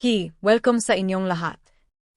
Hi, welcome sa inyong lahat.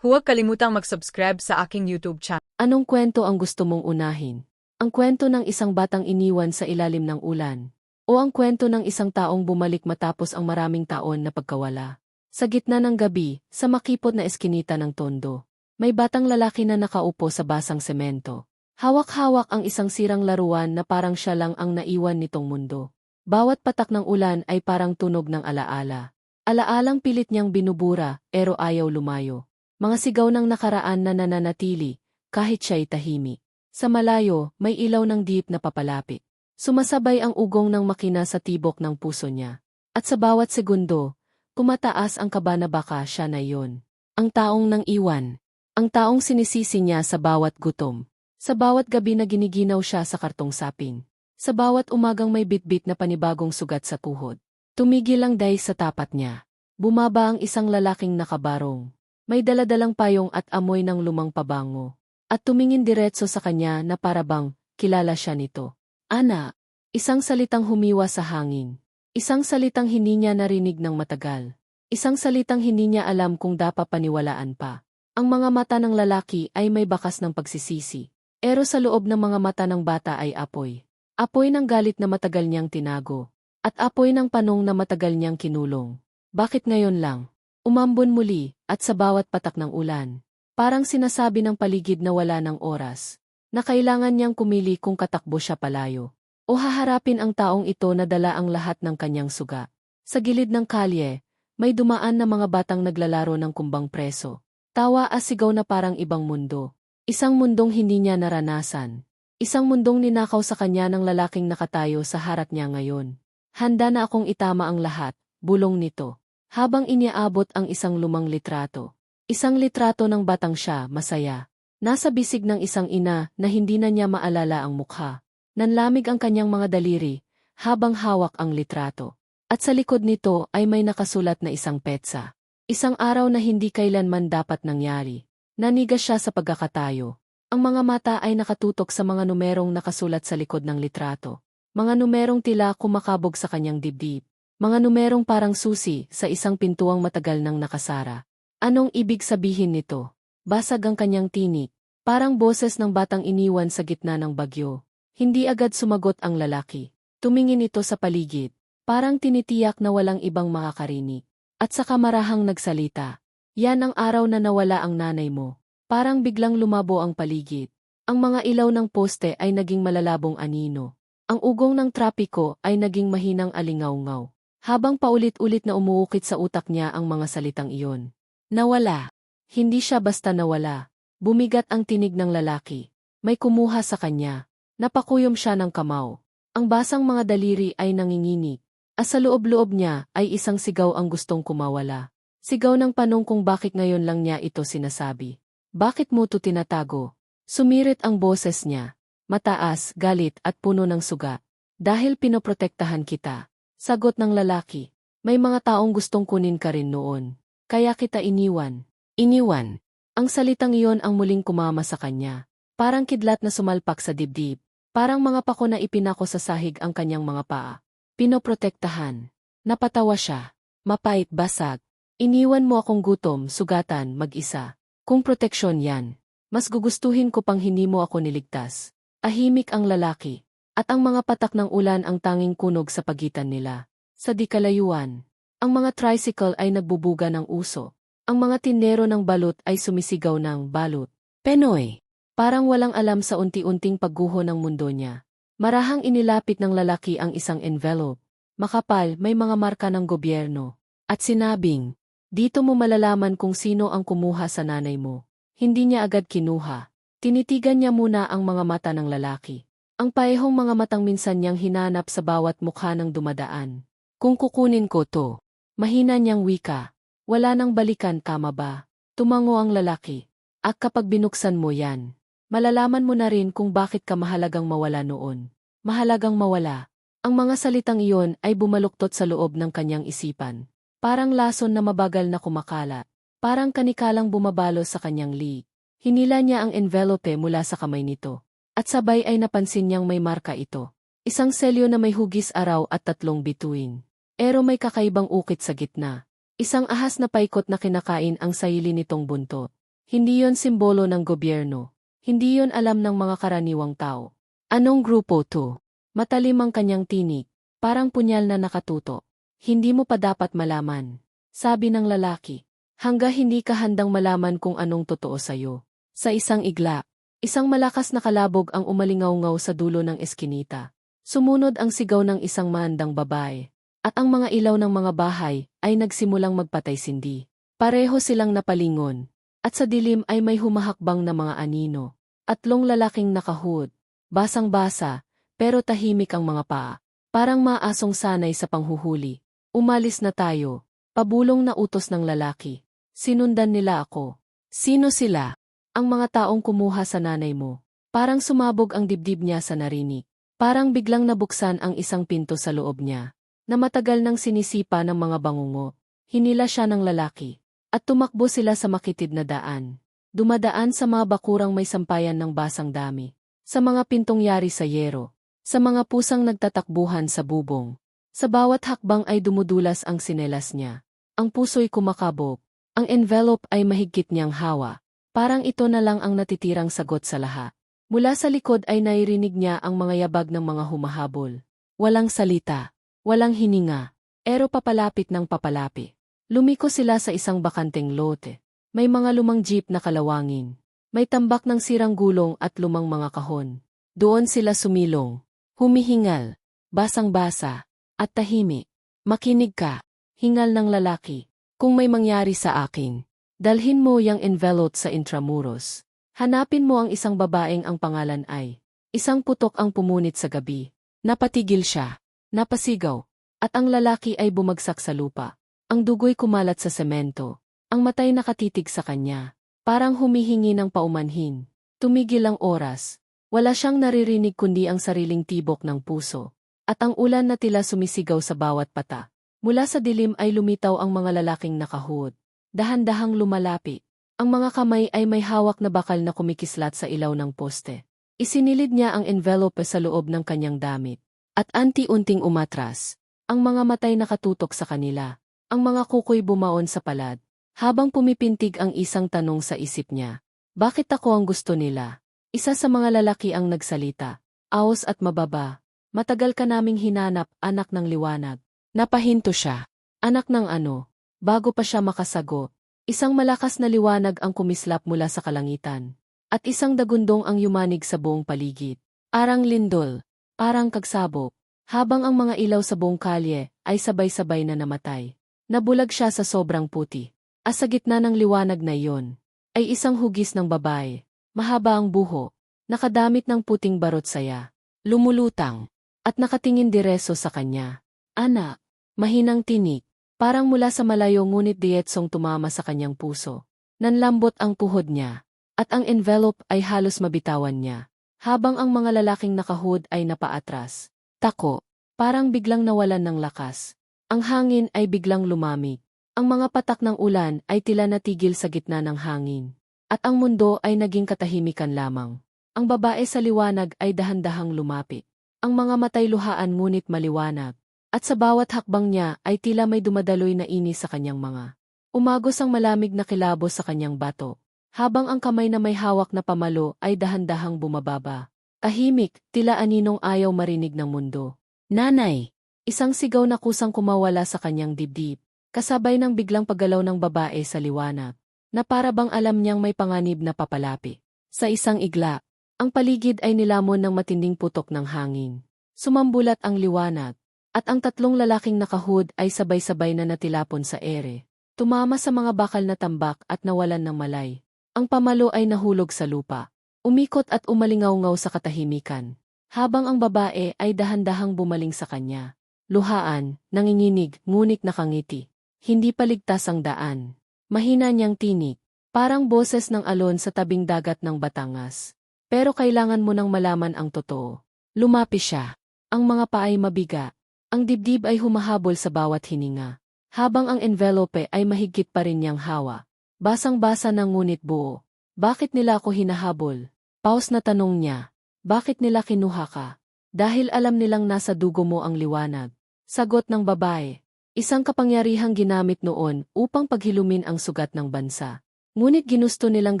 Huwag kalimutang mag-subscribe sa aking YouTube channel. Anong kwento ang gusto mong unahin? Ang kwento ng isang batang iniwan sa ilalim ng ulan? O ang kwento ng isang taong bumalik matapos ang maraming taon na pagkawala? Sa gitna ng gabi, sa makipot na eskinita ng tondo, may batang lalaki na nakaupo sa basang semento. Hawak-hawak ang isang sirang laruan na parang siya lang ang naiwan nitong mundo. Bawat patak ng ulan ay parang tunog ng alaala. Alaalang pilit niyang binubura, pero ayaw lumayo. Mga sigaw ng nakaraan na nananatili, kahit siya'y tahimik. Sa malayo, may ilaw ng deep na papalapit. Sumasabay ang ugong ng makina sa tibok ng puso niya. At sa bawat segundo, kumataas ang kaba na baka siya na yon. Ang taong nang iwan. Ang taong sinisisi niya sa bawat gutom. Sa bawat gabi na giniginaw siya sa kartong sapin. Sa bawat umagang may bitbit na panibagong sugat sa tuhod. Tumigil ang day sa tapat niya. Bumaba ang isang lalaking nakabarong. May daladalang payong at amoy ng lumang pabango. At tumingin diretso sa kanya na parabang kilala siya nito. Ana, isang salitang humiwa sa hangin. Isang salitang hindi niya narinig ng matagal. Isang salitang hindi niya alam kung dapat paniwalaan pa. Ang mga mata ng lalaki ay may bakas ng pagsisisi. Pero sa loob ng mga mata ng bata ay apoy. Apoy ng galit na matagal niyang tinago. At apoy ng panong na matagal niyang kinulong. Bakit ngayon lang? Umambon muli, at sa bawat patak ng ulan. Parang sinasabi ng paligid na wala ng oras. Na kailangan niyang kumili kung katakbo siya palayo. O haharapin ang taong ito na dala ang lahat ng kanyang suga. Sa gilid ng kalye, may dumaan na mga batang naglalaro ng kumbang preso. Tawa at sigaw na parang ibang mundo. Isang mundong hindi niya naranasan. Isang mundong ninakaw sa kanya ng lalaking nakatayo sa harap niya ngayon. Handa na akong itama ang lahat, bulong nito. Habang iniaabot ang isang lumang litrato. Isang litrato ng batang siya, masaya. Nasa bisig ng isang ina na hindi na niya maalala ang mukha. Nanlamig ang kanyang mga daliri, habang hawak ang litrato. At sa likod nito ay may nakasulat na isang petsa. Isang araw na hindi kailanman dapat nangyari. Nanigas siya sa pagkakatayo. Ang mga mata ay nakatutok sa mga numerong nakasulat sa likod ng litrato. Mga numerong tila kumakabog sa kanyang dibdib. Mga numerong parang susi sa isang pintuang matagal nang nakasara. Anong ibig sabihin nito? Basag ang kanyang tinik. Parang boses ng batang iniwan sa gitna ng bagyo. Hindi agad sumagot ang lalaki. Tumingin ito sa paligid. Parang tinitiyak na walang ibang makakarinig. At sa kamarahang nagsalita. Yan ang araw na nawala ang nanay mo. Parang biglang lumabo ang paligid. Ang mga ilaw ng poste ay naging malalabong anino. Ang ugong ng trapiko ay naging mahinang alingaw-ngaw. Habang paulit-ulit na umuukit sa utak niya ang mga salitang iyon. Nawala. Hindi siya basta nawala. Bumigat ang tinig ng lalaki. May kumuha sa kanya. Napakuyom siya ng kamaw. Ang basang mga daliri ay nanginginig. At sa loob-loob niya ay isang sigaw ang gustong kumawala. Sigaw ng panong kung bakit ngayon lang niya ito sinasabi. Bakit mo to tinatago? Sumirit ang boses niya. Mataas, galit at puno ng suga. Dahil pinoprotektahan kita. Sagot ng lalaki. May mga taong gustong kunin ka rin noon. Kaya kita iniwan. Iniwan. Ang salitang iyon ang muling kumama sa kanya. Parang kidlat na sumalpak sa dibdib. Parang mga pako na ipinako sa sahig ang kanyang mga paa. Pinoprotektahan. Napatawa siya. Mapait basag. Iniwan mo akong gutom, sugatan, mag-isa. Kung proteksyon yan, mas gugustuhin ko pang hindi mo ako niligtas. Ahimik ang lalaki. At ang mga patak ng ulan ang tanging kunog sa pagitan nila. Sa di kalayuan, ang mga tricycle ay nagbubuga ng uso. Ang mga tindero ng balot ay sumisigaw ng balot. Penoy. Parang walang alam sa unti-unting pagguho ng mundo niya. Marahang inilapit ng lalaki ang isang envelope. Makapal, may mga marka ng gobyerno. At sinabing, dito mo malalaman kung sino ang kumuha sa nanay mo. Hindi niya agad kinuha. Tinitigan niya muna ang mga mata ng lalaki. Ang paehong mga matang minsan niyang hinanap sa bawat mukha ng dumadaan. Kung kukunin ko to, mahina niyang wika. Wala nang balikan tama ba? Tumango ang lalaki. At kapag binuksan mo yan, malalaman mo na rin kung bakit ka mahalagang mawala noon. Mahalagang mawala. Ang mga salitang iyon ay bumaluktot sa loob ng kanyang isipan. Parang lason na mabagal na kumakalat. Parang kanikalang bumabalo sa kanyang liig. Hinila niya ang envelope mula sa kamay nito. At sabay ay napansin niyang may marka ito. Isang selyo na may hugis araw at tatlong bituin. Ero may kakaibang ukit sa gitna. Isang ahas na paikot na kinakain ang sayili nitong buntot. Hindi yon simbolo ng gobyerno. Hindi yon alam ng mga karaniwang tao. Anong grupo to? Matalim ang kanyang tinig, parang punyal na nakatuto. Hindi mo pa dapat malaman. Sabi ng lalaki. Hangga hindi ka handang malaman kung anong totoo sa'yo. Sa isang igla, isang malakas na kalabog ang umalingaw-ngaw sa dulo ng eskinita. Sumunod ang sigaw ng isang maandang babae. At ang mga ilaw ng mga bahay ay nagsimulang magpatay-sindi. Pareho silang napalingon. At sa dilim ay may humahakbang na mga anino. Atlong lalaking nakahud. Basang-basa, pero tahimik ang mga paa. Parang maasong sanay sa panghuhuli. Umalis na tayo. Pabulong na utos ng lalaki. Sinundan nila ako. Sino sila? Ang mga taong kumuha sa nanay mo. Parang sumabog ang dibdib niya sa narinig. Parang biglang nabuksan ang isang pinto sa loob niya. Na matagal nang sinisipa ng mga bangungo. Hinila siya ng lalaki. At tumakbo sila sa makitid na daan. Dumadaan sa mga bakurang may sampayan ng basang dami. Sa mga pintong yari sa yero. Sa mga pusang nagtatakbuhan sa bubong. Sa bawat hakbang ay dumudulas ang sinelas niya. Ang puso'y kumakabog. Ang envelope ay mahigpit niyang hawa. Parang ito na lang ang natitirang sagot sa lahat. Mula sa likod ay nairinig niya ang mga yabag ng mga humahabol. Walang salita. Walang hininga. Ero papalapit ng papalapi. Lumiko sila sa isang bakanteng lote. May mga lumang jeep na kalawangin. May tambak ng sirang gulong at lumang mga kahon. Doon sila sumilong. Humihingal. Basang-basa. At tahimik. Makinig ka. Hingal ng lalaki. Kung may mangyari sa akin, dalhin mo yung envelope sa Intramuros. Hanapin mo ang isang babaeng ang pangalan ay. Isang putok ang pumunit sa gabi. Napatigil siya. Napasigaw. At ang lalaki ay bumagsak sa lupa. Ang dugo'y kumalat sa semento. Ang matay nakatitig sa kanya. Parang humihingi ng paumanhin. Tumigil ang oras. Wala siyang naririnig kundi ang sariling tibok ng puso. At ang ulan na tila sumisigaw sa bawat pata. Mula sa dilim ay lumitaw ang mga lalaking nakahud. Dahan-dahang lumalapit. Ang mga kamay ay may hawak na bakal na kumikislat sa ilaw ng poste. Isinilid niya ang envelope sa loob ng kanyang damit. At anti-unting umatras. Ang mga matay nakatutok sa kanila. Ang mga kukoy bumaon sa palad. Habang pumipintig ang isang tanong sa isip niya. Bakit ako ang gusto nila? Isa sa mga lalaki ang nagsalita. Aos at mababa. Matagal ka naming hinanap, anak ng liwanag. Napahinto siya. Anak ng ano? Bago pa siya makasago, isang malakas na liwanag ang kumislap mula sa kalangitan. At isang dagundong ang yumanig sa buong paligid. Arang lindol, parang kagsabog. Habang ang mga ilaw sa buong kalye ay sabay-sabay na namatay. Nabulag siya sa sobrang puti. At sa gitna ng liwanag na iyon, ay isang hugis ng babae. Mahaba ang buho, nakadamit ng puting barot saya. Lumulutang, at nakatingin direso sa kanya. Anak, Mahinang tinik, parang mula sa malayo ngunit dietsong tumama sa kanyang puso. Nanlambot ang puhod niya, at ang envelope ay halos mabitawan niya, habang ang mga lalaking nakahud ay napaatras. Tako, parang biglang nawalan ng lakas. Ang hangin ay biglang lumamig. Ang mga patak ng ulan ay tila natigil sa gitna ng hangin. At ang mundo ay naging katahimikan lamang. Ang babae sa liwanag ay dahan-dahang lumapit. Ang mga matay luhaan ngunit maliwanag. At sa bawat hakbang niya ay tila may dumadaloy na inis sa kanyang mga. Umagos ang malamig na kilabos sa kanyang bato, habang ang kamay na may hawak na pamalo ay dahan-dahang bumababa. Tahimik, tila aninong ayaw marinig ng mundo. Nanay! Isang sigaw na kusang kumawala sa kanyang dibdib, kasabay ng biglang paggalaw ng babae sa liwanag, na para bang alam niyang may panganib na papalapi. Sa isang igla, ang paligid ay nilamon ng matinding putok ng hangin. Sumambulat ang liwanag, at ang tatlong lalaking nakahud ay sabay-sabay na natilapon sa ere. Tumama sa mga bakal na tambak at nawalan ng malay. Ang pamalo ay nahulog sa lupa. Umikot at umalingaw-ngaw sa katahimikan. Habang ang babae ay dahan-dahang bumaling sa kanya. Luhaan, nanginginig, ngunit nakangiti. Hindi paligtas ang daan. Mahina niyang tinig. Parang boses ng alon sa tabing dagat ng Batangas. Pero kailangan mo nang malaman ang totoo. Lumapi siya. Ang mga paay mabiga, ang dibdib ay humahabol sa bawat hininga. Habang ang envelope ay mahigit pa rin niyang hawa. Basang-basa ng ngunit buo. Bakit nila ako hinahabol? Paus na tanong niya. Bakit nila kinuha ka? Dahil alam nilang nasa dugo mo ang liwanag. Sagot ng babae. Isang kapangyarihang ginamit noon upang paghilumin ang sugat ng bansa. Ngunit ginusto nilang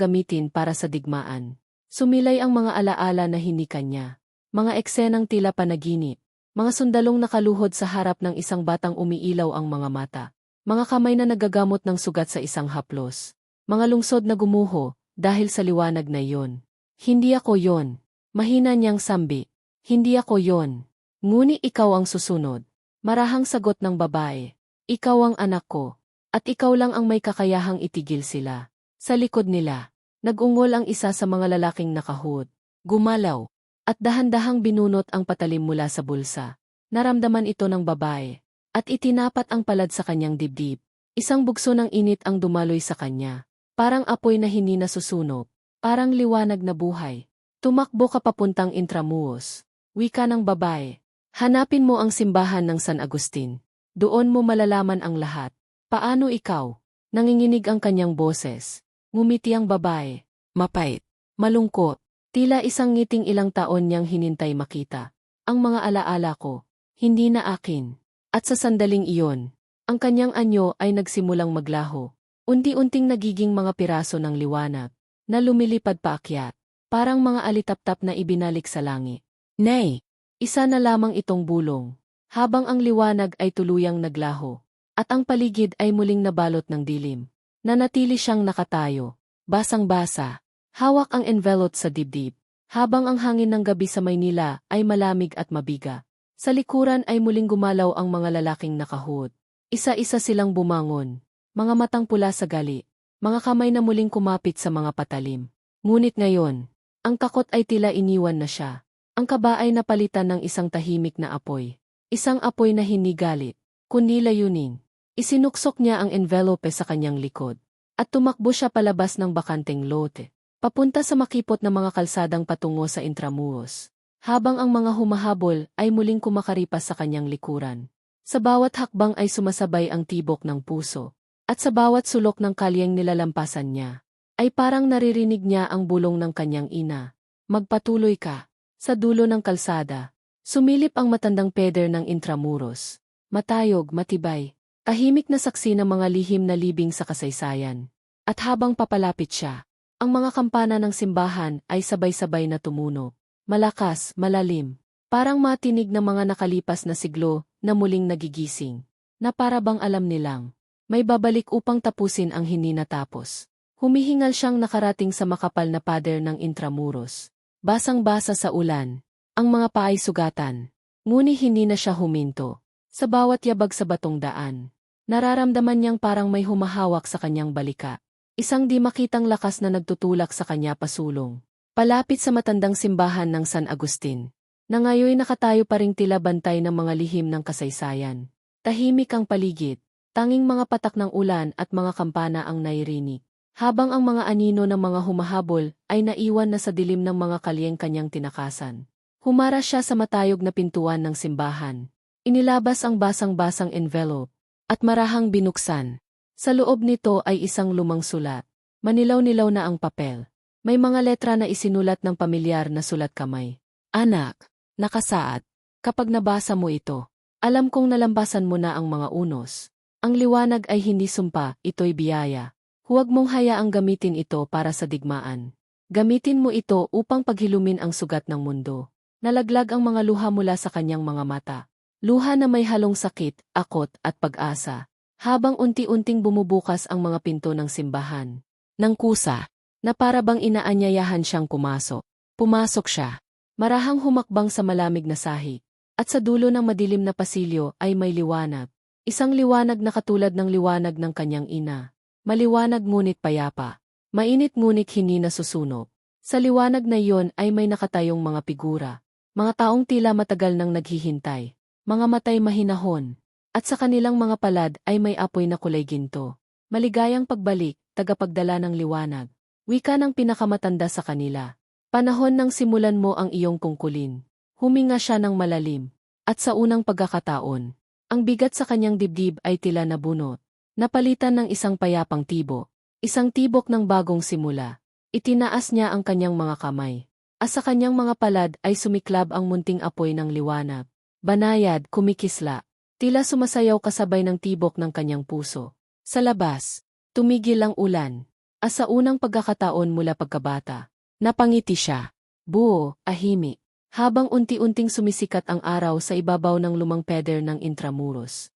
gamitin para sa digmaan. Sumilay ang mga alaala na hinika niya. Mga eksenang tila panaginip. Mga sundalong nakaluhod sa harap ng isang batang umiilaw ang mga mata. Mga kamay na nagagamot ng sugat sa isang haplos. Mga lungsod na gumuho dahil sa liwanag na iyon. Hindi ako yon. Mahina niyang sambi. Hindi ako yon. Nguni ikaw ang susunod. Marahang sagot ng babae. Ikaw ang anak ko. At ikaw lang ang may kakayahang itigil sila. Sa likod nila, nag-ungol ang isa sa mga lalaking nakahud. Gumalaw. At dahan-dahang binunot ang patalim mula sa bulsa. Naramdaman ito ng babae. At itinapat ang palad sa kanyang dibdib. Isang bugso ng init ang dumaloy sa kanya. Parang apoy na hindi nasusunog. Parang liwanag na buhay. Tumakbo ka papuntang Intramuos. Wika ng babae. Hanapin mo ang simbahan ng San Agustin. Doon mo malalaman ang lahat. Paano ikaw? Nanginginig ang kanyang boses. Ngumiti ang babae. Mapait. Malungkot. Tila isang ngiting ilang taon niyang hinintay makita. Ang mga alaala ko. Hindi na akin. At sa sandaling iyon, ang kanyang anyo ay nagsimulang maglaho. Unti-unting nagiging mga piraso ng liwanag na lumilipad paakyat, parang mga alitaptap na ibinalik sa langit. Nay! Isa na lamang itong bulong, habang ang liwanag ay tuluyang naglaho, at ang paligid ay muling nabalot ng dilim. Nanatili siyang nakatayo, basang-basa, hawak ang envelope sa dibdib, habang ang hangin ng gabi sa Maynila ay malamig at mabiga. Sa likuran ay muling gumalaw ang mga lalaking nakahud. Isa-isa silang bumangon, mga matang pula sa gali, mga kamay na muling kumapit sa mga patalim. Ngunit ngayon, ang takot ay tila iniwan na siya. Ang kaba ay napalitan ng isang tahimik na apoy. Isang apoy na hindi galit, kundi layunin. Isinuksok niya ang envelope sa kanyang likod. At tumakbo siya palabas ng bakanteng lote. Papunta sa makipot na mga kalsadang patungo sa Intramuros. Habang ang mga humahabol ay muling kumakaripas sa kanyang likuran. Sa bawat hakbang ay sumasabay ang tibok ng puso. At sa bawat sulok ng kalyeng nilalampasan niya, ay parang naririnig niya ang bulong ng kanyang ina. Magpatuloy ka. Sa dulo ng kalsada, sumilip ang matandang peder ng Intramuros. Matayog, matibay, tahimik na saksi ng mga lihim na libing sa kasaysayan. At habang papalapit siya, ang mga kampana ng simbahan ay sabay-sabay na tumunog. Malakas, malalim, parang matinig ng mga nakalipas na siglo na muling nagigising, na para bang alam nilang, may babalik upang tapusin ang hindi natapos. Humihingal siyang nakarating sa makapal na pader ng Intramuros. Basang-basa sa ulan, ang mga paay sugatan, nguni hindi na siya huminto. Sa bawat yabag sa batong daan, nararamdaman niyang parang may humahawak sa kanyang balika. Isang di makitang lakas na nagtutulak sa kanya pasulong. Palapit sa matandang simbahan ng San Agustin, na ngayoy nakatayo pa ring tila bantay ng mga lihim ng kasaysayan. Tahimik ang paligid, tanging mga patak ng ulan at mga kampana ang nairinig. Habang ang mga anino ng mga humahabol ay naiwan na sa dilim ng mga kalyeng kanyang tinakasan. Humara siya sa matayog na pintuan ng simbahan. Inilabas ang basang-basang envelope at marahang binuksan. Sa loob nito ay isang lumang sulat. Manilaw-nilaw na ang papel. May mga letra na isinulat ng pamilyar na sulat kamay. Anak, nakasaad. Kapag nabasa mo ito, alam kong nalambasan mo na ang mga unos. Ang liwanag ay hindi sumpa, ito'y biyaya. Huwag mong hayaang gamitin ito para sa digmaan. Gamitin mo ito upang paghilumin ang sugat ng mundo. Nalaglag ang mga luha mula sa kanyang mga mata. Luha na may halong sakit, akot at pag-asa. Habang unti-unting bumubukas ang mga pinto ng simbahan. Nang kusa, na para bang inaanyayahan siyang pumasok. Pumasok siya. Marahang humakbang sa malamig na sahig. At sa dulo ng madilim na pasilyo ay may liwanag. Isang liwanag na katulad ng liwanag ng kanyang ina. Maliwanag ngunit payapa. Mainit ngunit hindi nasusunog. Sa liwanag na iyon ay may nakatayong mga figura. Mga taong tila matagal nang naghihintay. Mga matay mahinahon. At sa kanilang mga palad ay may apoy na kulay ginto. Maligayang pagbalik, tagapagdala ng liwanag. Wika ng pinakamatanda sa kanila. Panahon nang simulan mo ang iyong tungkulin. Huminga siya ng malalim. At sa unang pagkakataon, ang bigat sa kanyang dibdib ay tila nabunot. Napalitan ng isang payapang tibo. Isang tibok ng bagong simula. Itinaas niya ang kanyang mga kamay. At sa kanyang mga palad ay sumiklab ang munting apoy ng liwanag. Banayad, kumikisla. Tila sumasayaw kasabay ng tibok ng kanyang puso. Sa labas, tumigil ang ulan. As sa unang pagkakataon mula pagkabata, napangiti siya. Buo, ahimik. Habang unti-unting sumisikat ang araw sa ibabaw ng lumang peder ng Intramuros.